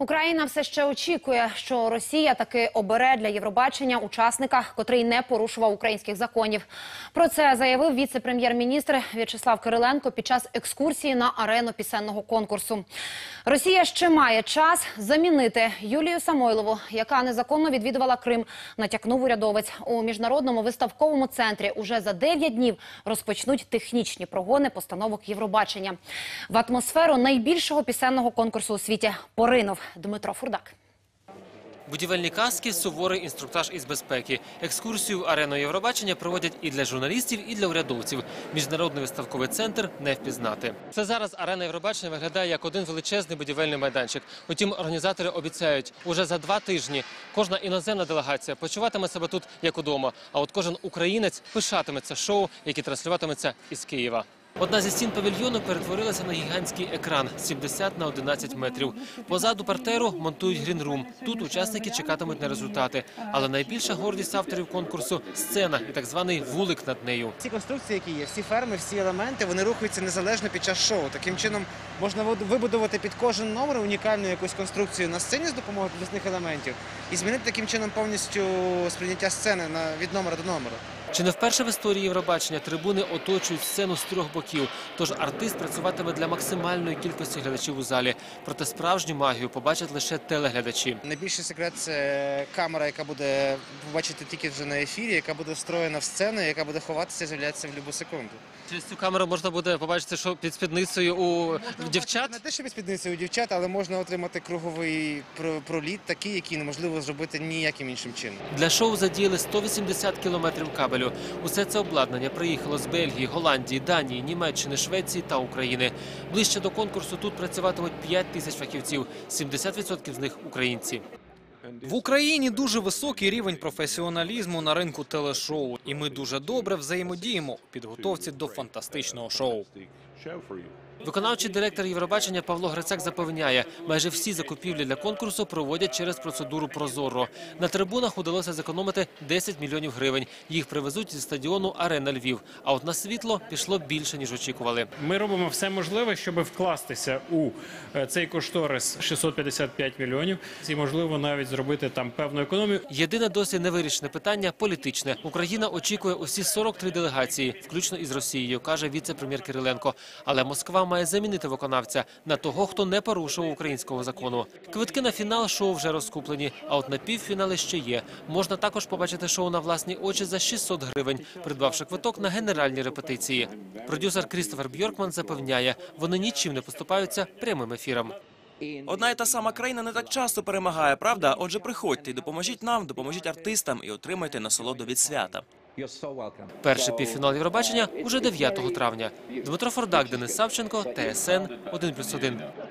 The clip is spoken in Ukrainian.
Україна все ще очікує, що Росія таки обере для Євробачення учасника, котрий не порушував українських законів. Про це заявив віце-прем'єр-міністр В'ячеслав Кириленко під час екскурсії на арену пісенного конкурсу. Росія ще має час замінити Юлію Самойлову, яка незаконно відвідувала Крим. Натякнув урядовець у міжнародному виставковому центрі. Уже за 9 днів розпочнуть технічні прогони постановок Євробачення. В атмосферу найбільшого пісенного конкурсу у світі поринув Дмитро Фурдак. Будівельні каски, суворий інструктаж із безпеки. Екскурсію ареною Євробачення проводять і для журналістів, і для урядовців. Міжнародний виставковий центр не впізнати. Це зараз арена Євробачення виглядає як один величезний будівельний майданчик. Утім, організатори обіцяють, уже за два тижні кожна іноземна делегація почуватиме себе тут як удома. А от кожен українець пишатиметься шоу, які транслюватиметься із Києва. Одна зі стін павільйону перетворилася на гігантський екран 70 на 11 метрів. Позаду партеру монтують грінрум. Тут учасники чекатимуть на результати. Але найбільша гордість авторів конкурсу сцена і так званий вулик над нею. Всі конструкції, які є, всі ферми, всі елементи, вони рухаються незалежно під час шоу. Таким чином можна вибудувати під кожен номер унікальну якусь конструкцію на сцені з допомогою підвісних елементів і змінити таким чином повністю сприйняття сцени на від номера до номера. Чи не вперше в історії Євробачення трибуни оточують сцену з трьох боків? Тож артист працюватиме для максимальної кількості глядачів у залі. Проте справжню магію побачать лише телеглядачі. Найбільший секрет це камера, яка буде побачити тільки вже на ефірі, яка буде встроєна в сцену, яка буде ховатися і з'являтися в будь-яку секунду. Через цю камеру можна буде побачити, що під спідницею у дівчат. Не те, що без спідниці у дівчат, але можна отримати круговий проліт, такий, який неможливо зробити ніяким іншим чином. Для шоу задіяли 180 кілометрів кабелю. Усе це обладнання приїхало з Бельгії, Голландії, Данії, Німеччини, Швеції та України. Ближче до конкурсу тут працюватимуть 5 тисяч фахівців, 70% з них українці. В Україні дуже високий рівень професіоналізму на ринку телешоу, і ми дуже добре взаємодіємо у підготовці до фантастичного шоу. Виконавчий директор Євробачення Павло Грицак запевняє, майже всі закупівлі для конкурсу проводять через процедуру Прозоро. На трибунах удалося зекономити 10 мільйонів гривень. Їх привезуть зі стадіону Арена Львів. А от на світло пішло більше ніж очікували. Ми робимо все можливе, щоб вкластися у е, цей кошторис 655 мільйонів і можливо навіть зробити там певну економію. Єдине досі невирішене питання політичне. Україна очікує усі 43 делегації, включно із Росією, каже віце-прем'єр Кириленко. Але Москва має замінити виконавця на того, хто не порушував українського закону. Квитки на фінал шоу вже розкуплені. А от на півфінали ще є. Можна також побачити шоу на власні очі за 600 гривень, придбавши квиток на генеральні репетиції. Продюсер Крістофер Бьоркман запевняє, вони нічим не поступаються прямим ефіром. Одна і та сама країна не так часто перемагає, правда? Отже, приходьте і допоможіть нам, допоможіть артистам і отримайте насолоду від свята. Перший півфінал Євробачення уже 9 травня. Дмитро Фордак, Денис Савченко, ТСН 1+,1.